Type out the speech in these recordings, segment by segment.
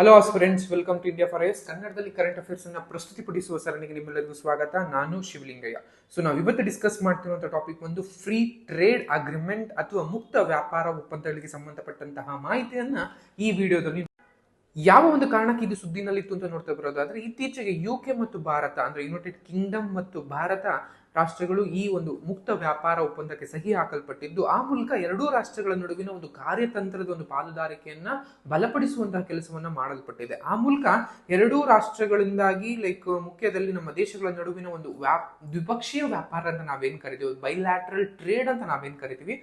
Hello friends welcome to India forest ಕನ್ನಡದಲ್ಲಿ current affairs ಅನ್ನ ಪ್ರಸ್ತುತಿಪಡಿಸುವ ಸರಣಿಗೆ ನಿಮ್ಮೆಲ್ಲರಿಗೂ ಸ್ವಾಗತ. ನಾನು ಶಿವಲಿಂಗಯ್ಯ. ಸೊ ನಾವು ಇವತ್ತು ಡಿಸ್ಕಸ್ ಮಾಡ್ತಿರುವಂತಹ ಟಾಪಿಕ್ ಒಂದು ಫ್ರೀ ಟ್ರೇಡ್ ಅಗ್ರಿಮೆಂಟ್ ಅಥವಾ ಮುಕ್ತ ವ್ಯಾಪಾರ ಒಪ್ಪಂದಗಳಿಗೆ ಸಂಬಂಧಪಟ್ಟಂತಹ ಮಾಹಿತಿಯನ್ನ ಈ ವಿಡಿಯೋದಲ್ಲಿ ಯಾವ ಒಂದು ಕಾರಣಕ್ಕೆ ಇದು ಸುದ್ದಿನಲ್ಲಿತ್ತು ಅಂತ ನೋಡ್ತಾ ಬರೋದಾದ್ರೆ, ಇತ್ತೀಚೆಗೆ ಯು ಕೆ ಮತ್ತು ಭಾರತ, ಅಂದ್ರೆ ಯುನೈಟೆಡ್ ಕಿಂಗ್ಡಮ್ ಮತ್ತು ಭಾರತ ರಾಷ್ಟ್ರಗಳು ಈ ಒಂದು ಮುಕ್ತ ವ್ಯಾಪಾರ ಒಪ್ಪಂದಕ್ಕೆ ಸಹಿ ಹಾಕಲ್ಪಟ್ಟಿದ್ದು, ಆ ಮೂಲಕ ಎರಡೂ ರಾಷ್ಟ್ರಗಳ ನಡುವಿನ ಒಂದು ಕಾರ್ಯತಂತ್ರದ ಒಂದು ಪಾಲುದಾರಿಕೆಯನ್ನ ಬಲಪಡಿಸುವಂತಹ ಕೆಲಸವನ್ನ ಮಾಡಲ್ಪಟ್ಟಿದೆ. ಆ ಮೂಲಕ ಎರಡೂ ರಾಷ್ಟ್ರಗಳಿಂದಾಗಿ ಲೈಕ್ ಮುಖ್ಯದಲ್ಲಿ ನಮ್ಮ ದೇಶಗಳ ನಡುವಿನ ಒಂದು ವ್ಯಾಪ್, ದ್ವಿಪಕ್ಷೀಯ ವ್ಯಾಪಾರ ಅಂತ ನಾವೇನ್ ಕರಿತೀವಿ? ಬೈಲ್ಯಾಟ್ರಲ್ ಟ್ರೇಡ್ ಅಂತ ನಾವೇನ್ ಕರಿತೀವಿ?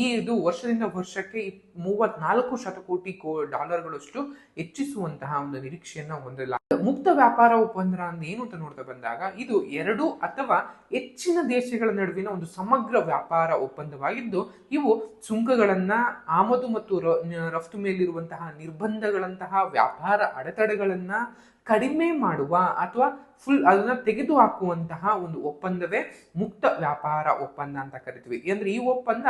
ಈ ಇದು ವರ್ಷದಿಂದ ವರ್ಷಕ್ಕೆ ಮೂವತ್ನಾಲ್ಕು ಶತಕೋಟಿ ಕೋ, ಡಾಲರ್ಗಳಷ್ಟು ಹೆಚ್ಚಿಸುವಂತಹ ಒಂದು ನಿರೀಕ್ಷೆಯನ್ನ ಹೊಂದಿಲ್ಲ. ಮುಕ್ತ ವ್ಯಾಪಾರ ಒಪ್ಪಂದ ಏನು ಅಂತ ನೋಡ್ತಾ ಬಂದಾಗ, ಇದು ಎರಡು ಅಥವಾ ಹೆಚ್ಚಿನ ದೇಶಗಳ ನಡುವಿನ ಒಂದು ಸಮಗ್ರ ವ್ಯಾಪಾರ ಒಪ್ಪಂದವಾಗಿದ್ದು, ಇವು ಸುಂಕಗಳನ್ನು ಆಮದು ಮತ್ತು ರಫ್ತು ಮೇಲಿರುವಂತಹ ನಿರ್ಬಂಧಗಳಂತಹ ವ್ಯಾಪಾರ ಅಡೆತಡೆಗಳನ್ನ ಕಡಿಮೆ ಮಾಡುವ ಅಥವಾ ಫುಲ್ ಅದನ್ನ ತೆಗೆದು ಹಾಕುವಂತಹ ಒಂದು ಒಪ್ಪಂದವೇ ಮುಕ್ತ ವ್ಯಾಪಾರ ಒಪ್ಪಂದ ಅಂತ ಕರಿತೀವಿ. ಅಂದ್ರೆ ಈ ಒಪ್ಪಂದ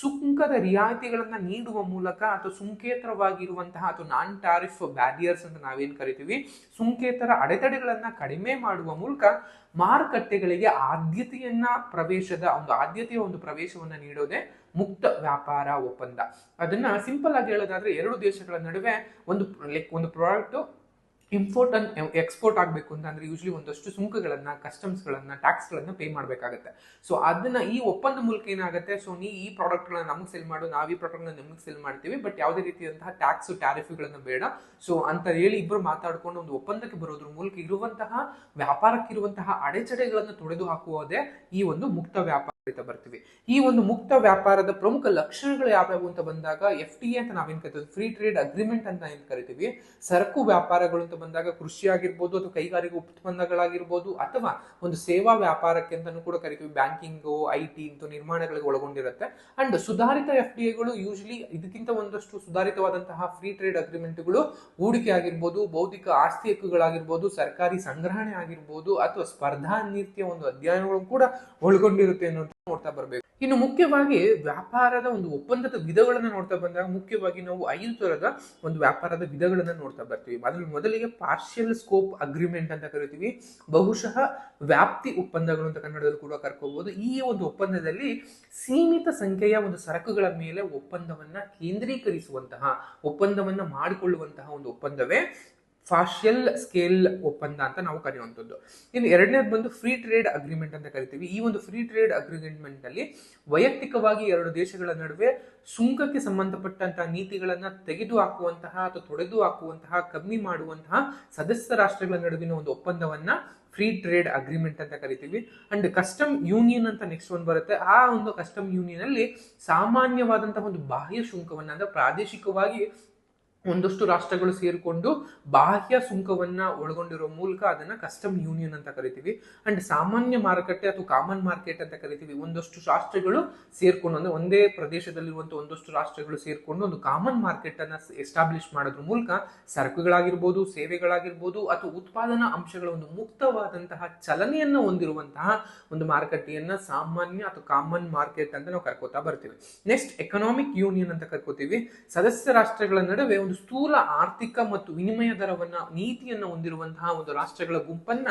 ಸುಂಕದ ರಿಯಾಯಿತಿಗಳನ್ನ ನೀಡುವ ಮೂಲಕ ಅಥವಾ ಸುಂಕೇತರವಾಗಿರುವಂತಹ ಅಥವಾ ನಾನ್ ಟಾರಿಫ್ ಬ್ಯಾರಿಯರ್ಸ್ ಅಂತ ನಾವೇನ್ ಕರಿತೀವಿ? ಸುಂಕೇತರ ಅಡೆತಡೆಗಳನ್ನ ಕಡಿಮೆ ಮಾಡುವ ಮೂಲಕ ಮಾರುಕಟ್ಟೆಗಳಿಗೆ ಆದ್ಯತೆಯನ್ನ ಪ್ರವೇಶದ ಒಂದು ಆದ್ಯತೆಯ ಒಂದು ಪ್ರವೇಶವನ್ನ ನೀಡೋದೇ ಮುಕ್ತ ವ್ಯಾಪಾರ ಒಪ್ಪಂದ. ಅದನ್ನ ಸಿಂಪಲ್ ಆಗಿ ಹೇಳೋದಾದ್ರೆ ಎರಡು ದೇಶಗಳ ನಡುವೆ ಒಂದು ಲೈಕ್ ಒಂದು ಪ್ರಾಡಕ್ಟ್ ಇಂಪೋರ್ಟ್ ಅಂಡ್ ಎಕ್ಸ್ಪೋರ್ಟ್ ಆಗಬೇಕು ಅಂತ ಅಂದ್ರೆ ಯೂಶ್ವಲಿ ಒಂದಷ್ಟು ಸುಂಕಗಳನ್ನ ಕಸ್ಟಮ್ಸ್ಗಳನ್ನ ಟ್ಯಾಕ್ಸ್ಗಳನ್ನ ಪೇ ಮಾಡಬೇಕಾಗತ್ತೆ. ಸೊ ಅದನ್ನ ಈ ಒಪ್ಪಂದ ಮೂಲಕ ಏನಾಗುತ್ತೆ? ಸೊ ನೀ ಈ ಪ್ರಾಡಕ್ಟ್ಗಳನ್ನ ನಮಗೆ ಸೆಲ್ ಮಾಡು, ನಾವು ಈ ಪ್ರಾಡಕ್ಟ್ನ ನಿಮಗೆ ಸೆಲ್ ಮಾಡ್ತೀವಿ ಬಟ್ ಯಾವುದೇ ರೀತಿಯಂತಹ ಟ್ಯಾಕ್ಸ್ ಟ್ಯಾರಿಫ್ಗಳನ್ನು ಬೇಡ. ಸೊ ಅಂತ ಹೇಳಿ ಇಬ್ಬರು ಮಾತಾಡ್ಕೊಂಡು ಒಂದು ಒಪ್ಪಂದಕ್ಕೆ ಬರೋದ್ರ ಮೂಲಕ ಇರುವಂತಹ ವ್ಯಾಪಾರಕ್ಕಿರುವಂತಹ ಅಡೆಚಡೆಗಳನ್ನು ತೊಡೆದು ಹಾಕುವುದೇ ಈ ಒಂದು ಮುಕ್ತ ವ್ಯಾಪಾರ. ಬರ್ತೀವಿ. ಈ ಒಂದು ಮುಕ್ತ ವ್ಯಾಪಾರದ ಪ್ರಮುಖ ಲಕ್ಷಣಗಳು ಯಾವ್ಯಾವು ಅಂತ ಬಂದಾಗ ಎಫ್ ಟಿ ಅಂತ ನಾವೇನ್ ಕರಿತೀವಿ ಫ್ರೀ ಟ್ರೇಡ್ ಅಗ್ರಿಮೆಂಟ್ ಅಂತ ಏನು ಕರಿತೀವಿ, ಸರಕು ವ್ಯಾಪಾರಗಳು ಅಂತ ಬಂದಾಗ ಕೃಷಿ ಆಗಿರ್ಬೋದು ಅಥವಾ ಕೈಗಾರಿಕಾ ಉತ್ಪನ್ನಗಳಾಗಿರ್ಬೋದು ಅಥವಾ ಒಂದು ಸೇವಾ ವ್ಯಾಪಾರಕ್ಕೆ ಅಂತಾನು ಕೂಡ ಕರಿತೀವಿ ಬ್ಯಾಂಕಿಂಗ್ ಐ ಟಿ ಇಂಥ ನಿರ್ಮಾಣಗಳಿಗೆ ಒಳಗೊಂಡಿರುತ್ತೆ. ಅಂಡ್ ಸುಧಾರಿತ ಎಫ್ ಡಿ ಎಗಳು ಯೂಶಲಿ ಇದಕ್ಕಿಂತ ಒಂದಷ್ಟು ಸುಧಾರಿತವಾದಂತಹ ಫ್ರೀ ಟ್ರೇಡ್ ಅಗ್ರಿಮೆಂಟ್ಗಳು ಹೂಡಿಕೆ ಆಗಿರ್ಬೋದು, ಬೌದ್ಧಿಕ ಆಸ್ತಿ ಹಕ್ಕುಗಳಾಗಿರ್ಬೋದು, ಸರ್ಕಾರಿ ಸಂಗ್ರಹಣೆ ಆಗಿರ್ಬೋದು ಅಥವಾ ಸ್ಪರ್ಧಾ ನೀತಿಯ ಒಂದು ಅಧ್ಯಯನಗಳು ಕೂಡ ಒಳಗೊಂಡಿರುತ್ತೆ ಅನ್ನೋದು ನೋಡ್ತಾ ಬರಬೇಕು. ಇನ್ನು ಮುಖ್ಯವಾಗಿ ವ್ಯಾಪಾರದ ಒಂದು ಒಪ್ಪಂದದ ವಿಧಗಳನ್ನ ನೋಡ್ತಾ ಬಂದಾಗ ಮುಖ್ಯವಾಗಿ ನಾವು ಐದು ತರದ ಒಂದು ವ್ಯಾಪಾರದ ವಿಧಗಳನ್ನ ನೋಡ್ತಾ ಬರ್ತೀವಿ. ಅದ್ರಲ್ಲಿ ಮೊದಲಿಗೆ ಪಾರ್ಷಿಯಲ್ ಸ್ಕೋಪ್ ಅಗ್ರಿಮೆಂಟ್ ಅಂತ ಕರಿತೀವಿ. ಬಹುಶಃ ವ್ಯಾಪ್ತಿ ಒಪ್ಪಂದಗಳು ಅಂತ ಕನ್ನಡದಲ್ಲಿ ಕೂಡ ಕರ್ಕೋಬಹುದು ಈ ಒಂದು ಒಪ್ಪಂದದಲ್ಲಿ ಸೀಮಿತ ಸಂಖ್ಯೆಯ ಒಂದು ಸರಕುಗಳ ಮೇಲೆ ಒಪ್ಪಂದವನ್ನ ಕೇಂದ್ರೀಕರಿಸುವಂತಹ, ಒಪ್ಪಂದವನ್ನ ಮಾಡಿಕೊಳ್ಳುವಂತಹ ಒಂದು ಒಪ್ಪಂದವೇ ಪಾರ್ಷಿಯಲ್ ಸ್ಕೇಲ್ ಒಪ್ಪಂದ ಅಂತ ನಾವು ಕರೆಯುವಂಥದ್ದು. ಇನ್ನು ಎರಡನೇದು ಬಂದು ಫ್ರೀ ಟ್ರೇಡ್ ಅಗ್ರಿಮೆಂಟ್ ಅಂತ ಕರಿತೀವಿ. ಈ ಒಂದು ಫ್ರೀ ಟ್ರೇಡ್ ಅಗ್ರಿಮೆಂಟ್ ಅಲ್ಲಿ ವೈಯಕ್ತಿಕವಾಗಿ ಎರಡು ದೇಶಗಳ ನಡುವೆ ಸುಂಕಕ್ಕೆ ಸಂಬಂಧಪಟ್ಟಂತಹ ನೀತಿಗಳನ್ನ ತೆಗೆದು ಹಾಕುವಂತಹ ಅಥವಾ ತೊಡೆದು ಹಾಕುವಂತಹ ಕಮ್ಮಿ ಮಾಡುವಂತಹ ಸದಸ್ಯ ರಾಷ್ಟ್ರಗಳ ನಡುವಿನ ಒಂದು ಒಪ್ಪಂದವನ್ನ ಫ್ರೀ ಟ್ರೇಡ್ ಅಗ್ರಿಮೆಂಟ್ ಅಂತ ಕರಿತೀವಿ. ಅಂಡ್ ಕಸ್ಟಮ್ ಯೂನಿಯನ್ ಅಂತ ನೆಕ್ಸ್ಟ್ ಒಂದು ಬರುತ್ತೆ. ಆ ಒಂದು ಕಸ್ಟಮ್ ಯೂನಿಯನ್ ಅಲ್ಲಿ ಸಾಮಾನ್ಯವಾದಂತಹ ಒಂದು ಬಾಹ್ಯ ಶುಲ್ಕವನ್ನ ಅಂದ್ರೆ ಪ್ರಾದೇಶಿಕವಾಗಿ ಒಂದಷ್ಟು ರಾಷ್ಟ್ರಗಳು ಸೇರಿಕೊಂಡು ಬಾಹ್ಯ ಸುಂಕವನ್ನ ಒಳಗೊಂಡಿರೋ ಮೂಲಕ ಅದನ್ನ ಕಸ್ಟಮ್ ಯೂನಿಯನ್ ಅಂತ ಕರಿತೀವಿ. ಅಂಡ್ ಸಾಮಾನ್ಯ ಮಾರುಕಟ್ಟೆ ಅಥವಾ ಕಾಮನ್ ಮಾರ್ಕೆಟ್ ಅಂತ ಕರಿತೀವಿ. ಒಂದಷ್ಟು ರಾಷ್ಟ್ರಗಳು ಸೇರ್ಕೊಂಡು, ಅಂದ್ರೆ ಒಂದೇ ಪ್ರದೇಶದಲ್ಲಿರುವಂಥ ಒಂದಷ್ಟು ರಾಷ್ಟ್ರಗಳು ಸೇರ್ಕೊಂಡು ಒಂದು ಕಾಮನ್ ಮಾರ್ಕೆಟ್ ಅನ್ನ ಎಸ್ಟಾಬ್ಲಿಷ್ ಮಾಡೋದ್ರ ಮೂಲಕ ಸರಕುಗಳಾಗಿರ್ಬೋದು, ಸೇವೆಗಳಾಗಿರ್ಬೋದು, ಅಥವಾ ಉತ್ಪಾದನಾ ಅಂಶಗಳ ಒಂದು ಮುಕ್ತವಾದಂತಹ ಚಲನೆಯನ್ನ ಹೊಂದಿರುವಂತಹ ಒಂದು ಮಾರುಕಟ್ಟೆಯನ್ನ ಸಾಮಾನ್ಯ ಅಥವಾ ಕಾಮನ್ ಮಾರ್ಕೆಟ್ ಅಂತ ನಾವು ಕರ್ಕೋತಾ ಬರ್ತೀವಿ. ನೆಕ್ಸ್ಟ್ ಎಕನಾಮಿಕ್ ಯೂನಿಯನ್ ಅಂತ ಕರ್ಕೋತೀವಿ. ಸದಸ್ಯ ರಾಷ್ಟ್ರಗಳ ನಡುವೆ ಒಂದು ಸ್ಥೂಲ ಆರ್ಥಿಕ ಮತ್ತು ವಿನಿಮಯ ದರವನ್ನ, ನೀತಿಯನ್ನ ಹೊಂದಿರುವಂತಹ ಒಂದು ರಾಷ್ಟ್ರಗಳ ಗುಂಪನ್ನ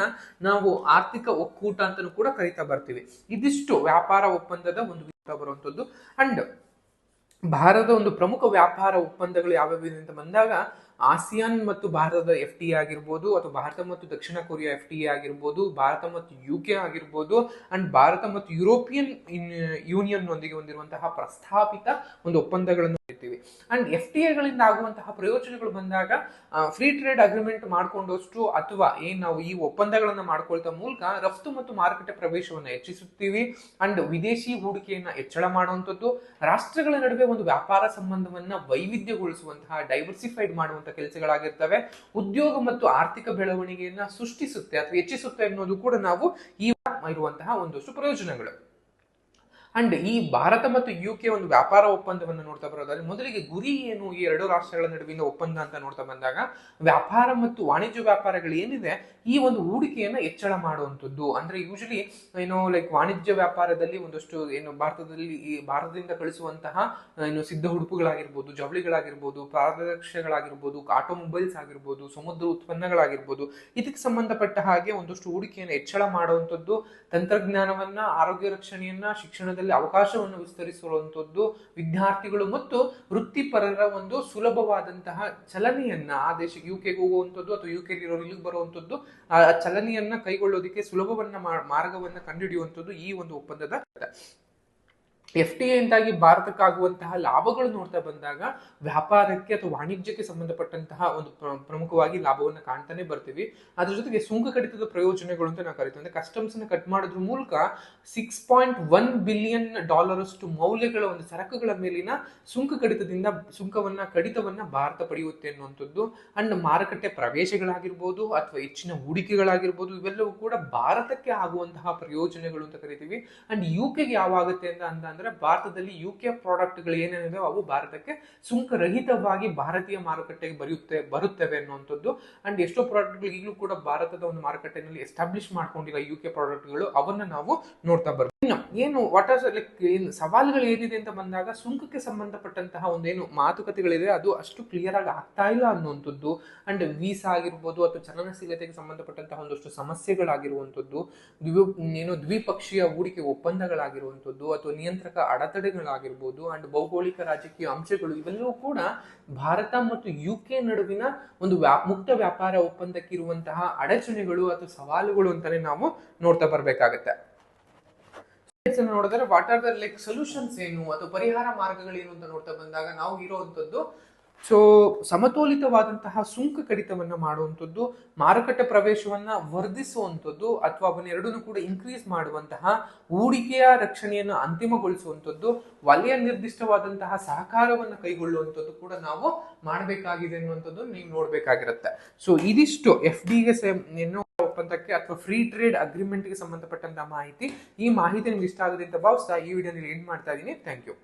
ನಾವು ಆರ್ಥಿಕ ಒಕ್ಕೂಟ ಅಂತಾನೂ ಕೂಡ ಕರಿತಾ ಬರ್ತೀವಿ. ಇದಿಷ್ಟು ವ್ಯಾಪಾರ ಒಪ್ಪಂದದ ಒಂದು ಬರುವಂತದ್ದು. ಅಂಡ್ ಭಾರತದ ಒಂದು ಪ್ರಮುಖ ವ್ಯಾಪಾರ ಒಪ್ಪಂದಗಳು ಯಾವ್ಯಾವ ಅಂತ ಬಂದಾಗ, ಆಸಿಯಾನ್ ಮತ್ತು ಭಾರತದ ಎಫ್ ಟಿ ಆಗಿರ್ಬೋದು ಅಥವಾ ಭಾರತ ಮತ್ತು ದಕ್ಷಿಣ ಕೊರಿಯಾ ಎಫ್ ಟಿ ಆಗಿರ್ಬೋದು, ಭಾರತ ಮತ್ತು ಯು ಕೆ ಆಗಿರ್ಬೋದು, ಅಂಡ್ ಭಾರತ ಮತ್ತು ಯುರೋಪಿಯನ್ ಯೂನಿಯನ್ ನೊಂದಿಗೆ ಹೊಂದಿರುವಂತಹ ಪ್ರಸ್ತಾಪಿತ ಒಂದು ಒಪ್ಪಂದಗಳನ್ನು ಇರ್ತೀವಿ ಅಂಡ್ ಎಫ್ ಟಿ ಎಗಳಿಂದ ಆಗುವಂತಹ ಪ್ರಯೋಜನಗಳು ಬಂದಾಗ ಫ್ರೀ ಟ್ರೇಡ್ ಅಗ್ರಿಮೆಂಟ್ ಮಾಡಿಕೊಂಡಷ್ಟು ಅಥವಾ ಏನ್ ನಾವು ಈ ಒಪ್ಪಂದಗಳನ್ನ ಮಾಡ್ಕೊಳ್ತಾ ಮೂಲಕ ರಫ್ತು ಮತ್ತು ಮಾರುಕಟ್ಟೆ ಪ್ರವೇಶವನ್ನು ಹೆಚ್ಚಿಸುತ್ತೀವಿ. ಅಂಡ್ ವಿದೇಶಿ ಹೂಡಿಕೆಯನ್ನ ಹೆಚ್ಚಳ ಮಾಡುವಂಥದ್ದು, ರಾಷ್ಟ್ರಗಳ ನಡುವೆ ಒಂದು ವ್ಯಾಪಾರ ಸಂಬಂಧವನ್ನ ವೈವಿಧ್ಯಗೊಳಿಸುವಂತಹ ಡೈವರ್ಸಿಫೈಡ್ ಮಾಡುವಂತಹ ಕೆಲಸಗಳಾಗಿರ್ತವೆ. ಉದ್ಯೋಗ ಮತ್ತು ಆರ್ಥಿಕ ಬೆಳವಣಿಗೆಯನ್ನ ಸೃಷ್ಟಿಸುತ್ತೆ ಅಥವಾ ಹೆಚ್ಚಿಸುತ್ತೆ ಅನ್ನೋದು ಕೂಡ ನಾವು ಈ ಇರುವಂತಹ ಒಂದಷ್ಟು ಪ್ರಯೋಜನಗಳು. ಅಂಡ್ ಈ ಭಾರತ ಮತ್ತು ಯು ಕೆ ಒಂದು ವ್ಯಾಪಾರ ಒಪ್ಪಂದವನ್ನು ನೋಡ್ತಾ ಬರೋದಾದ್ರೆ, ಮೊದಲಿಗೆ ಗುರಿ ಏನು ಈ ಎರಡು ರಾಷ್ಟ್ರಗಳ ನಡುವಿನ ಒಪ್ಪಂದ ಅಂತ ನೋಡ್ತಾ ಬಂದಾಗ, ವ್ಯಾಪಾರ ಮತ್ತು ವಾಣಿಜ್ಯ ವ್ಯಾಪಾರಗಳು ಏನಿದೆ, ಈ ಒಂದು ಹೂಡಿಕೆಯನ್ನು ಹೆಚ್ಚಳ ಮಾಡುವಂಥದ್ದು. ಅಂದ್ರೆ ಯೂಶಲಿ ಏನೋ ಲೈಕ್ ವಾಣಿಜ್ಯ ವ್ಯಾಪಾರದಲ್ಲಿ ಒಂದಷ್ಟು ಏನು ಭಾರತದಲ್ಲಿ ಈ ಭಾರತದಿಂದ ಕಳಿಸುವಂತಹ, ಏನು ಸಿದ್ಧ ಉಡುಪುಗಳಾಗಿರ್ಬೋದು, ಜವಳಿಗಳಾಗಿರ್ಬೋದು ಪಾದರಕ್ಷೆಗಳಾಗಿರ್ಬೋದು ಆಟೋಮೊಬೈಲ್ಸ್ ಆಗಿರ್ಬೋದು, ಸಮುದ್ರ ಉತ್ಪನ್ನಗಳಾಗಿರ್ಬೋದು, ಇದಕ್ಕೆ ಸಂಬಂಧಪಟ್ಟ ಹಾಗೆ ಒಂದಷ್ಟು ಹೂಡಿಕೆಯನ್ನು ಹೆಚ್ಚಳ ಮಾಡುವಂಥದ್ದು, ತಂತ್ರಜ್ಞಾನವನ್ನ, ಆರೋಗ್ಯ ರಕ್ಷಣೆಯನ್ನ ಶಿಕ್ಷಣದಲ್ಲಿ ಅವಕಾಶವನ್ನು ವಿಸ್ತರಿಸುವಂಥದ್ದು ವಿದ್ಯಾರ್ಥಿಗಳು ಮತ್ತು ವೃತ್ತಿಪರರ ಒಂದು ಸುಲಭವಾದಂತಹ ಚಲನೆಯನ್ನ ಆ ದೇಶಕ್ಕೆ ಯು ಕೆಗೆ ಹೋಗುವಂಥದ್ದು ಅಥವಾ ಯು ಕೆ ಇರೋರು ಇಲ್ಲಿಗೆ ಬರುವಂಥದ್ದು, ಆ ಚಲನೆಯನ್ನ ಕೈಗೊಳ್ಳೋದಕ್ಕೆ ಸುಲಭವನ್ನ ಮಾರ್ಗವನ್ನ ಕಂಡುಹಿಡಿಯುವಂಥದ್ದು ಈ ಒಂದು ಒಪ್ಪಂದದ ಎಫ್ ಟಿ ಭಾರತಕ್ಕೆ ಭಾರತಕ್ಕಾಗುವಂತಹ ಲಾಭಗಳು ನೋಡ್ತಾ ಬಂದಾಗ ವ್ಯಾಪಾರಕ್ಕೆ ಅಥವಾ ವಾಣಿಜ್ಯಕ್ಕೆ ಸಂಬಂಧಪಟ್ಟಂತಹ ಒಂದು ಪ್ರಮುಖವಾಗಿ ಲಾಭವನ್ನು ಕಾಣ್ತಾನೆ ಬರ್ತೀವಿ. ಅದ್ರ ಜೊತೆಗೆ ಸುಂಕ ಕಡಿತದ ಪ್ರಯೋಜನಗಳು ಅಂತ ನಾವು ಕರಿತೀವಿ. ಅಂದ್ರೆ ಕಸ್ಟಮ್ಸ್ ಅನ್ನು ಕಟ್ ಮಾಡೋದ್ರ ಮೂಲಕ six point one billion dollar ಅಷ್ಟು ಮೌಲ್ಯಗಳ ಒಂದು ಸರಕುಗಳ ಮೇಲಿನ ಸುಂಕ ಕಡಿತದಿಂದ ಸುಂಕವನ್ನ ಕಡಿತವನ್ನ ಭಾರತ ಪಡೆಯುತ್ತೆ ಅನ್ನುವಂಥದ್ದು. ಅಂಡ್ ಮಾರುಕಟ್ಟೆ ಪ್ರವೇಶಗಳಾಗಿರ್ಬೋದು ಅಥವಾ ಹೆಚ್ಚಿನ ಹೂಡಿಕೆಗಳಾಗಿರ್ಬೋದು, ಇವೆಲ್ಲವೂ ಕೂಡ ಭಾರತಕ್ಕೆ ಆಗುವಂತಹ ಪ್ರಯೋಜನಗಳು ಅಂತ ಕರಿತೀವಿ. ಅಂಡ್ ಯು ಕೆಗೆ ಯಾವಾಗುತ್ತೆ ಅಂತ ಅಂದ್ರೆ ಭಾರತದಲ್ಲಿ ಯು ಕೆ ಪ್ರಾಡಕ್ಟ್ಗಳು ಏನೇನಿವೆ ಅವು ಭಾರತಕ್ಕೆ ಸುಂಕರಹಿತವಾಗಿ ಭಾರತೀಯ ಮಾರುಕಟ್ಟೆಗೆ ಬರೆಯುತ್ತೆ, ಬರುತ್ತವೆ ಅನ್ನುವಂಥದ್ದು. ಅಂಡ್ ಎಷ್ಟೋ ಪ್ರಾಡಕ್ಟ್ಗಳು ಈಗಲೂ ಕೂಡ ಭಾರತದ ಒಂದು ಮಾರುಕಟ್ಟೆಯಲ್ಲಿ ಎಸ್ಟಾಬ್ಲಿಷ್ ಮಾಡ್ಕೊಂಡಿರೋ ಯು ಕೆ ಪ್ರಾಡಕ್ಟ್ಗಳು ಅವನ್ನ ನಾವು ನೋಡ್ತಾ ಬರ್ತೀವಿ. ಇನ್ನು ಏನು ವಾಟ್ ಆರ್ ಲೈಕ್ ಏನು ಸವಾಲುಗಳು ಏನಿದೆ ಅಂತ ಬಂದಾಗ ಸುಂಕಕ್ಕೆ ಸಂಬಂಧಪಟ್ಟಂತಹ ಒಂದೇನು ಮಾತುಕತೆಗಳಿದೆ ಅದು ಅಷ್ಟು ಕ್ಲಿಯರ್ ಆಗಿ ಆಗ್ತಾ ಇಲ್ಲ ಅನ್ನುವಂಥದ್ದು. ಅಂಡ್ ವೀಸಾ ಆಗಿರ್ಬೋದು ಅಥವಾ ಚಲನಶೀಲತೆಗೆ ಸಂಬಂಧಪಟ್ಟಂತಹ ಒಂದಷ್ಟು ಸಮಸ್ಯೆಗಳಾಗಿರುವಂಥದ್ದು, ದ್ವಿ, ಏನು ದ್ವಿಪಕ್ಷೀಯ ಹೂಡಿಕೆ ಒಪ್ಪಂದಗಳಾಗಿರುವಂಥದ್ದು ಅಥವಾ ನಿಯಂತ್ರಕ ಅಡೆತಡೆಗಳಾಗಿರ್ಬೋದು ಅಂಡ್ ಭೌಗೋಳಿಕ ರಾಜಕೀಯ ಅಂಶಗಳು ಇವೆಲ್ಲವೂ ಕೂಡ ಭಾರತ ಮತ್ತು ಯು ಕೆ ನಡುವಿನ ಒಂದು ವ್ಯಾ, ಮುಕ್ತ ವ್ಯಾಪಾರ ಒಪ್ಪಂದಕ್ಕಿರುವಂತಹ ಅಡಚಣೆಗಳು ಅಥವಾ ಸವಾಲುಗಳು ಅಂತಲೇ ನಾವು ನೋಡ್ತಾ ಬರ್ಬೇಕಾಗತ್ತೆ. ನೋಡಿದ್ರೆ what are the like solutions ಏನು? ಅಥವಾ ಪರಿಹಾರ ಮಾರ್ಗಗಳೇನು ಅಂತ ನೋಡ್ತಾ ಬಂದಾಗ, ನಾವು ಇರುವಂತದ್ದು ಸೊ ಸಮತೋಲಿತವಾದಂತಹ ಸುಂಕ ಕಡಿತವನ್ನ ಮಾಡುವಂಥದ್ದು, ಮಾರುಕಟ್ಟೆ ಪ್ರವೇಶವನ್ನ ವರ್ಧಿಸುವಂಥದ್ದು, ಅಥವಾ ಅವನ್ನೆರಡನ್ನು ಕೂಡ ಇನ್ಕ್ರೀಸ್ ಮಾಡುವಂತಹ, ಹೂಡಿಕೆಯ ರಕ್ಷಣೆಯನ್ನು ಅಂತಿಮಗೊಳಿಸುವಂಥದ್ದು, ವಲಯ ನಿರ್ದಿಷ್ಟವಾದಂತಹ ಸಹಕಾರವನ್ನು ಕೈಗೊಳ್ಳುವಂಥದ್ದು ಕೂಡ ನಾವು ಮಾಡಬೇಕಾಗಿದೆ ಅನ್ನುವಂಥದ್ದು ನೀವು ನೋಡಬೇಕಾಗಿರುತ್ತೆ. ಸೊ ಇದಿಷ್ಟು ಎಫ್ ಡಿಗೆ ಏನು ಒಪ್ಪಂದಕ್ಕೆ ಅಥವಾ ಫ್ರೀ ಟ್ರೇಡ್ ಅಗ್ರಿಮೆಂಟ್ಗೆ ಸಂಬಂಧಪಟ್ಟಂತಹ ಮಾಹಿತಿ ಈ ಮಾಹಿತಿ ನಿಮ್ಗೆ ಇಷ್ಟ ಆಗಿದೆ ಅಂತ ಭಾವಿಸ್ತಾ ಈ ವಿಡಿಯೋ ಎಂಡ್ ಮಾಡ್ತಾ ಇದ್ದೀನಿ. Thank you